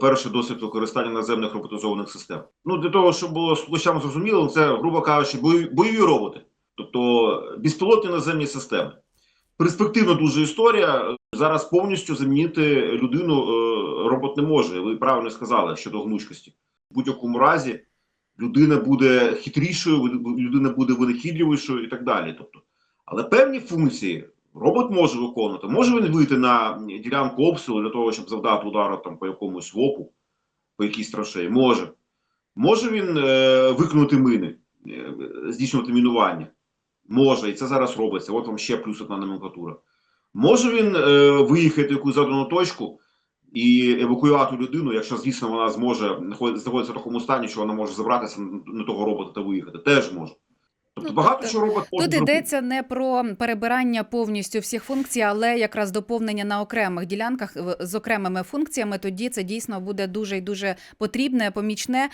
перший досвід використання наземних роботизованих систем. Ну для того, щоб було слухачам зрозуміло, це, грубо кажучи, бойові, роботи, тобто безпілотні наземні системи. Перспективна дуже історія. Зараз повністю замінити людину е, робот не може. Ви правильно сказали щодо гнучкості. В будь-якому разі людина буде хитрішою, людина буде винахідливішою і так далі. Тобто, але певні функції робот може виконувати. Може він вийти на ділянку обстрілу для того, щоб завдати удару там по якомусь ВОПу, по якійсь траншеї? Може. Може він е, виконати мини, е, здійснювати мінування? Може, і це зараз робиться. От вам ще плюс одна номенклатура. Може він е, виїхати в якусь задану точку і евакуювати людину, якщо, звісно, вона зможе знаходи- знаходиться в такому стані, що вона може забратися на того робота та виїхати. Теж може. Тобто Ну, багато тобто що робить Тут йдеться не про перебирання повністю всіх функцій, але якраз доповнення на окремих ділянках з окремими функціями. Тоді це дійсно буде дуже і дуже потрібне, помічне.